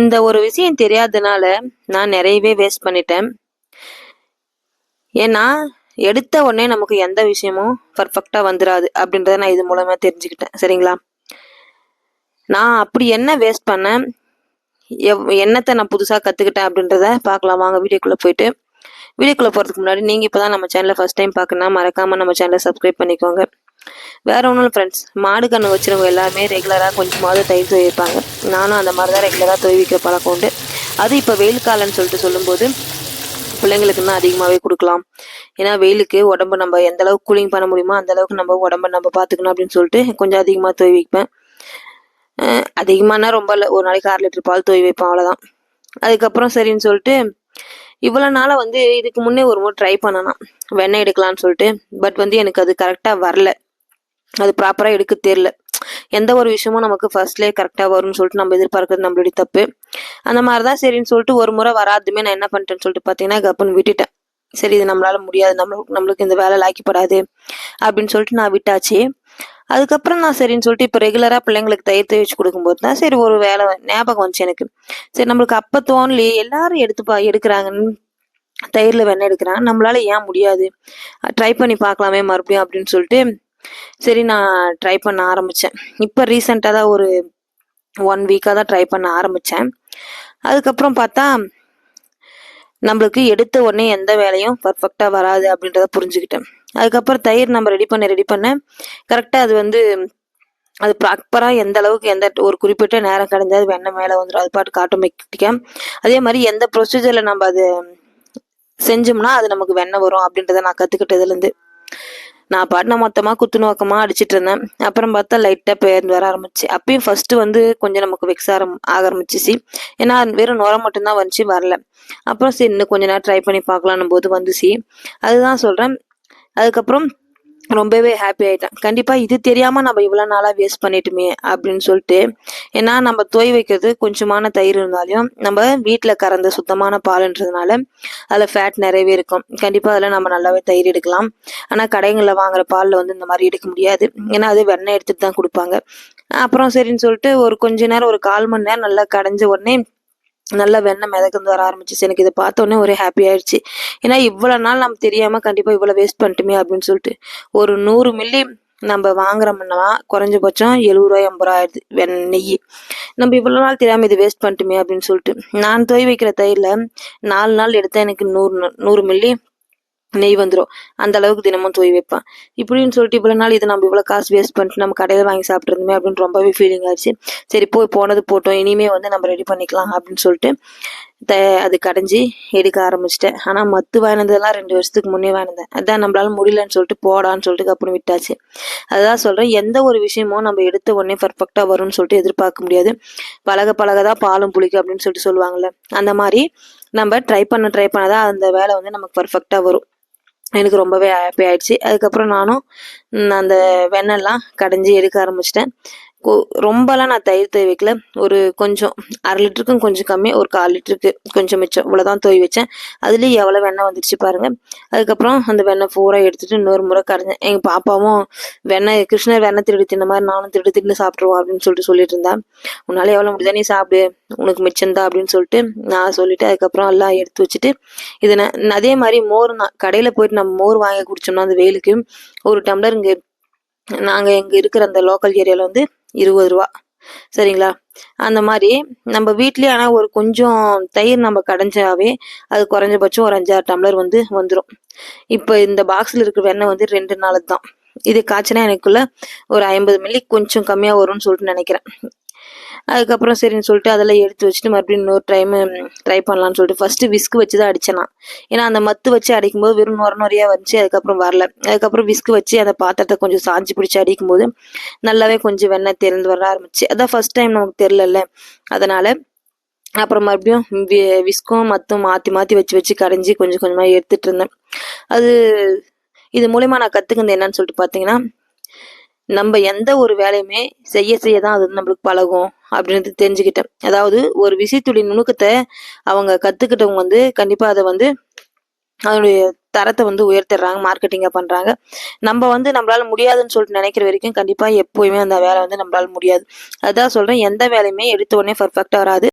இந்த ஒரு விஷயம் தெரியாதனால நான் நிறையவே வேஸ்ட் பண்ணிட்டேன். ஏன்னா எடுத்த உடனே நமக்கு எந்த விஷயமும் பர்ஃபெக்டாக வந்துடாது அப்படின்றத நான் இது மூலமாக தெரிஞ்சுக்கிட்டேன். சரிங்களா? நான் அப்படி என்ன வேஸ்ட் பண்ணேன்? எவ் என்னத்தை நான் புதுசாக கற்றுக்கிட்டேன் அப்படின்றத பார்க்கலாம். வாங்க வீடியோக்குள்ளே போயிட்டு. வீடியோக்குள்ளே போகிறதுக்கு முன்னாடி நீங்கள் இப்போ தான் நம்ம சேனலை ஃபஸ்ட் டைம் பார்க்கணுன்னா மறக்காமல் நம்ம சேனலை சப்ஸ்கிரைப் பண்ணிக்கோங்க. வேற ஒன்றும் ஃப்ரெண்ட்ஸ் மாடு கண்ணு வச்சுருவங்க எல்லாருமே ரெகுலராக கொஞ்சமாவது தயிர் துவைப்பாங்க நானும் அந்த மாதிரி தான் ரெகுலராக துவைக்க பழக்கம் உண்டு. அது இப்போ வெயில் காலம்னு சொல்லிட்டு சொல்லும்போது பிள்ளைங்களுக்கு தான் அதிகமாகவே கொடுக்கலாம். ஏன்னா வெயிலுக்கு உடம்பு நம்ம எந்த அளவுக்கு கூலிங் பண்ண முடியுமோ அந்த அளவுக்கு நம்ம உடம்ப நம்ம பார்த்துக்கணும் அப்படின்னு சொல்லிட்டு கொஞ்சம் அதிகமாக துவை வைப்பேன் அதிகமானா ரொம்ப இல்லை ஒரு நாளைக்கு அரை லிட்டர் பால் துவை வைப்பேன் அவ்வளோதான் அதுக்கப்புறம் சரின்னு சொல்லிட்டு இவ்வளோ நாளாக வந்து இதுக்கு முன்னே ஒரு முறை ட்ரை பண்ணலாம் வெண்ணெய் எடுக்கலாம்னு சொல்லிட்டு. பட் வந்து எனக்கு அது கரெக்டாக வரல. அது ப்ராப்பராக எடுக்க தெரில எந்த ஒரு விஷயமும் நமக்கு ஃபர்ஸ்ட்லேயே கரெக்டாக வரும்னு சொல்லிட்டு நம்ம எதிர்பார்க்கறது நம்மளுடைய தப்பு. அந்த மாதிரி தான் சரின்னு சொல்லிட்டு ஒரு முறை வராதுமே நான் என்ன பண்ணிட்டேன்னு சொல்லிட்டு பார்த்தீங்கன்னா கப்புன்னு விட்டுட்டேன். சரி இது நம்மளால முடியாது நம்மளுக்கு நம்மளுக்கு இந்த வேலை லாக்கிப்படாது அப்படின்னு சொல்லிட்டு நான் விட்டாச்சு. அதுக்கப்புறம் நான் சரின்னு சொல்லிட்டு இப்போ ரெகுலராக பிள்ளைங்களுக்கு தயிர் வச்சு கொடுக்கும்போது தான் சரி ஒரு வேலை ஞாபகம் வந்துச்சு எனக்கு. சரி நம்மளுக்கு அப்போ தோணலையே எல்லாரும் எடுத்துப்பா எடுக்கிறாங்கன்னு தயிரில் வெண்ணெய் எடுக்கிறாங்க. நம்மளால ஏன் முடியாது? ட்ரை பண்ணி பார்க்கலாமே மறுபடியும் அப்படின்னு சொல்லிட்டு சரி நான் ட்ரை பண்ண ஆரம்பித்தேன் இப்போ ரீசெண்டாக தான் ஒரு ஒன் வீக்காக தான் ட்ரை பண்ண ஆரம்பித்தேன் அதுக்கப்புறம் பார்த்தா நம்மளுக்கு எடுத்த உடனே எந்த வேலையும் பர்ஃபெக்டாக வராது அப்படின்றத புரிஞ்சுக்கிட்டேன். அதுக்கப்புறம் தயிர் நம்ம ரெடி பண்ண ரெடி பண்ண கரெக்டாக அது வந்து அது ப்ராப்பராக எந்த அளவுக்கு எந்த ஒரு குறிப்பிட்ட நேரம் கிடைஞ்சா அது வெண்ணெய் மேலே வந்துடும் அது பாட்டுக்கு ஆட்டோமேட்டிக்காக அதே மாதிரி எந்த ப்ரொசீஜரில் நம்ம அது செஞ்சோம்னா அது நமக்கு வெண்ணெய் வரும் அப்படின்றத நான் கற்றுக்கிட்டதுலேருந்து நான் பாட்டு நான் மொத்தமாக குத்து நோக்கமாக அடிச்சிட்டு இருந்தேன் அப்புறம் பார்த்தா லைட்டாக பேர்ந்து வர ஆரம்பிச்சு. அப்பயும் ஃபர்ஸ்ட் வந்து கொஞ்சம் நமக்கு வெக்ஸ் ஆரம் ஆக ஆரம்பிச்சிச்சு ஏன்னா வெறும் நுரம் மட்டும்தான் வந்துச்சு வரல. அப்புறம் சரி இன்னும் கொஞ்ச நேரம் ட்ரை பண்ணி பார்க்கலான்னும் போது வந்துச்சு அதுதான் சொல்கிறேன் அதுக்கப்புறம் ரொம்பவே ஹாப்பி ஆயிட்டேன். கண்டிப்பா இது தெரியாம நம்ம இவ்வளவு நாளா வேஸ்ட் பண்ணிட்டுமே அப்படின்னு சொல்லிட்டு ஏன்னா நம்ம தோய் வைக்கிறது கொஞ்சமான தயிர் இருந்தாலும் நம்ம வீட்டுல கறந்த சுத்தமான பால்ன்றதுனால அதுல ஃபேட் நிறையவே இருக்கும். கண்டிப்பா அதுல நம்ம நல்லாவே தயிர் எடுக்கலாம். ஆனா கடைகளில் வாங்குற பால்ல வந்து இந்த மாதிரி எடுக்க முடியாது. ஏன்னா அது வெண்ணெய் எடுத்துட்டு தான் கொடுப்பாங்க. அப்புறம் சரின்னு சொல்லிட்டு ஒரு கொஞ்ச நேரம் ஒரு கால் மணி நேரம் நல்லா கடைஞ்ச உடனே நல்லா வெண்ணெய் மிதக்குந்து வர ஆரம்பிச்சிச்சு. எனக்கு இதை பார்த்தோன்னே ஒரே ஹாப்பி ஆயிடுச்சு. ஏன்னா இவ்வளோ நாள் நம்ம தெரியாமல் கண்டிப்பாக இவ்வளோ வேஸ்ட் பண்ணிட்டுமே அப்படின்னு சொல்லிட்டு ஒரு நூறு மில்லி நம்ம வாங்குறோம்னா குறைஞ்சபட்சம் எழுபது ரூபாய் ஐம்பது ரூபாய் ஆயிடுது வெண் நெய். நம்ம இவ்வளோ நாள் தெரியாமல் இது வேஸ்ட் பண்ணிட்டுமே அப்படின்னு சொல்லிட்டு நான் துவை வைக்கிற தயிரில் நாலு நாள் எடுத்தால் எனக்கு நூறு நூறு மில்லி நெய் வந்துடும் அந்த அளவுக்கு தினமும் தூய் வைப்பேன். இப்படின்னு சொல்லிட்டு இவ்வளோ நாள் இதை நம்ம இவ்வளோ காசு வேஸ்ட் பண்ணிட்டு நம்ம கடையில் வாங்கி சாப்பிட்ருந்தோமே அப்படின்னு ரொம்பவே ஃபீலிங் ஆச்சு. சரி போய் போனது போட்டோம். இனிமே வந்து நம்ம ரெடி பண்ணிக்கலாம் அப்படின்னு சொல்லிட்டு த அது கடைஞ்சி எடுக்க ஆரம்பிச்சிட்டேன். ஆனால் மத்து வாங்கினதெல்லாம் ரெண்டு வருஷத்துக்கு முன்னே வாங்கினேன். அதான் நம்மளால முடியலன்னு சொல்லிட்டு போடான்னு சொல்லிட்டு அப்புறம் விட்டாச்சு. அதுதான் சொல்கிறேன் எந்த ஒரு விஷயமும் நம்ம எடுத்த உடனே பர்ஃபெக்டாக வரும்னு சொல்லிட்டு எதிர்பார்க்க முடியாது. பழக பழக தான் பாலும் புளிக்கும் அப்படின்னு சொல்லிட்டு சொல்லுவாங்கள்ல அந்த மாதிரி நம்ம ட்ரை பண்ண ட்ரை பண்ணதான் அந்த வேலை வந்து நமக்கு பர்ஃபெக்டாக வரும். எனக்கு ரொம்பவே ஹாப்பி ஆயிடுச்சு. அதுக்கப்புறம் நானும் அந்த வெண்ணெல்லாம் கடைஞ்சி எடுக்க ஆரம்பிச்சிட்டேன். ரொம்பலாம் நான் தயிர் தோய் வைக்கல ஒரு கொஞ்சம் அரை லிட்டருக்கும் கொஞ்சம் கம்மி ஒரு கால் லிட்டருக்கு கொஞ்சம் மிச்சம். இவ்வளோதான் தோய் வச்சேன். அதுலேயும் எவ்வளோ வெண்ணெய் வந்துடுச்சு பாருங்கள் அதுக்கப்புறம் அந்த வெண்ணெய் பூரா எடுத்துகிட்டு இன்னொரு முறை கரைஞ்சேன். எங்கள் பாப்பாவும் வெண்ணெய் கிருஷ்ணர் வெண்ணெய் திருடி தின்ன மாதிரி நானும் திருடி தின்னு சாப்பிட்ருவோம் அப்படின்னு சொல்லிட்டு சொல்லிட்டு இருந்தா உன்னால் எவ்வளோ முடியுதா நீ சாப்பிடு. உனக்கு மிச்சம்தா அப்படின்னு சொல்லிட்டு நான் சொல்லிட்டு அதுக்கப்புறம் எல்லாம் எடுத்து வச்சுட்டு இதை நான் அதே மாதிரி மோர் நான் கடையில் போயிட்டு நம்ம மோர் வாங்கி குடிச்சோம்னா அந்த வெயிலுக்கு ஒரு டம்ளர் இங்கே நாங்கள் இங்கே இருக்கிற அந்த லோக்கல் ஏரியாவில் வந்து இருபது ரூபா. சரிங்களா? அந்த மாதிரி நம்ம வீட்லேயே ஆனால் ஒரு கொஞ்சம் தயிர் நம்ம கடைஞ்சாவே அது குறைஞ்சபட்சம் ஒரு அஞ்சாறு டம்ளர் வந்து வந்துடும் இப்போ இந்த பாக்ஸில் இருக்கிற வெண்ணெய் வந்து ரெண்டு நாளுக்கு தான். இது காய்ச்சினா எனக்குள்ள ஒரு ஐம்பது மில்லி கொஞ்சம் கம்மியாக வரும்னு சொல்லிட்டு நினைக்கிறேன். அதுக்கப்புறம் சரின்னு சொல்லிட்டு அதெல்லாம் எடுத்து வச்சுட்டு மறுபடியும் இன்னொரு டைம் ட்ரை பண்ணலாம்னு சொல்லிட்டு ஃபஸ்ட்டு விஸ்க் வச்சு தான் அடிச்சேன் ஏன்னா அந்த மத்து வச்சு அடிக்கும்போது வெறும் நுர நுறையாக வந்துச்சு அதுக்கப்புறம் வரல. அதுக்கப்புறம் விஸ்க் வச்சு அந்த பாத்திரத்தை கொஞ்சம் சாஞ்சி பிடிச்சி அடிக்கும்போது நல்லாவே கொஞ்சம் வெண்ணெய் திறந்து வர ஆரம்பிச்சு. அதான் ஃபஸ்ட் டைம் நமக்கு தெரிலல்ல அதனால் அப்புறம் மறுபடியும் வி- விஸ்கும் மத்தும் மாற்றி மாற்றி வச்சு வச்சு கடைஞ்சி கொஞ்சம் கொஞ்சமாக எடுத்துகிட்டு இருந்தேன். அது இது மூலயமா நான் கற்றுக்கிறது என்னன்னு சொல்லிட்டு பார்த்தீங்கன்னா நம்ம எந்த ஒரு வேலையுமே செய்ய செய்ய தான் அது வந்து நம்மளுக்கு பழகும் அப்படின்னு தெரிஞ்சுக்கிட்டேன். அதாவது ஒரு விசைத்துளி நுணுக்கத்தை அவங்க கற்றுக்கிட்டவங்க வந்து கண்டிப்பாக அதை வந்து அதனுடைய தரத்தை வந்து உயர்த்திடுறாங்க மார்க்கெட்டிங்காக பண்ணுறாங்க நம்ம வந்து நம்மளால முடியாதுன்னு சொல்லிட்டு நினைக்கிற வரைக்கும் கண்டிப்பாக எப்போயுமே அந்த வேலை வந்து நம்மளால முடியாது. அதான் சொல்கிறேன் எந்த வேலையுமே எடுத்த உடனே பர்ஃபெக்டாக வராது.